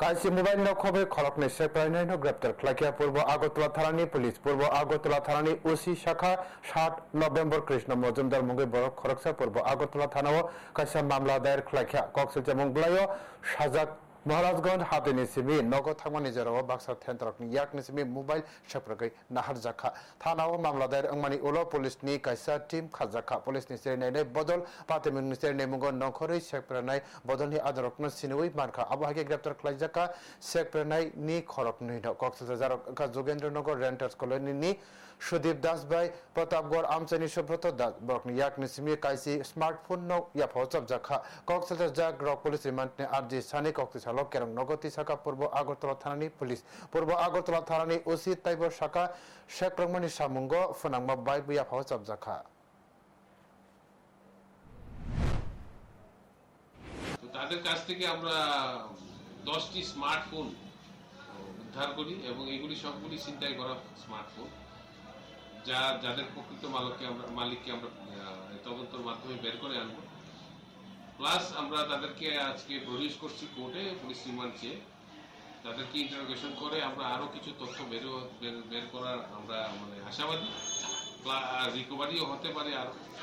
কাইসি mobile নখবে খড়কনে সেপ্রাইনাইন গ্রেপ্তার। খলাকিয়া পূর্ব Agartala থানানি police. পূর্ব Agartala থানানি OC শাখা সাত নভেম্বর কৃষ্ণ মজুমদার মুঙ্গে বড় খরকসা পূর্ব আগরতলা থানাও কাছে মামলা দায়ের। খ্লাকিয়া কক্সবাজার মুংবলায় সাজাক মহারাজগঞ্জ হাতিনি সিমি নগদ থাকমানি जेराव बाक्सा थेन्ट्रकनि याकनि सिमी मोबाइल सेप्रगै नाहार जाखा थानाव मामला दायर अंमानि उलो पुलिसनि कायसा टीम खाजाखा पुलिसनि सेरनायनै बदल पातेमिंनि सेरनाय मुंगो नखरै सेप्रनाय बदलनि आदरकनो सिनुइ मानखा आबहागे ग्रेप्तार खालायजाखा सेप्रनायनि खरकनि न कक्सबाजार जारका जोगेन्द्रनगर रेन्टार्स कलनीनि सुदीप दास by Pratapgarh आमचानि Subrat Das बरकनि याकनि Simi कायसि smartphone no याफाव जाखा Cox's Bazar जाग रक पुलिस रिमान्डनि आरजि सानि कक्सबाजार চালক কেরং নগতি শাখা পূর্ব আগরতলা থানানি পুলিশ। পূর্ব আগরতলা থানানি ওসি তাইব শাখা শেখ রহমানি সামুঙ্গ, ফনাংমা বাই বুয়া ফাও চাবজাখা তো তাদের কাছ থেকে আমরা দশটি স্মার্টফোন উদ্ধার করি এবং এগুলি সবগুলি ছিনতাই করা স্মার্টফোন, যা যাদের প্রকৃত মালিককে আমরা মালিককে আমরা তদন্তের মাধ্যমে বের করে আনব। প্লাস আমরা তাদেরকে আজকে প্রডিউস করছি কোর্টে পুলিশ রিমান্ড চেয়ে। তাদেরকে ইন্টারোগেশন করে আমরা আরও কিছু তথ্য বের বের- করার আমরা মানে আশাবাদী। রিকভারিও হতে পারে আর।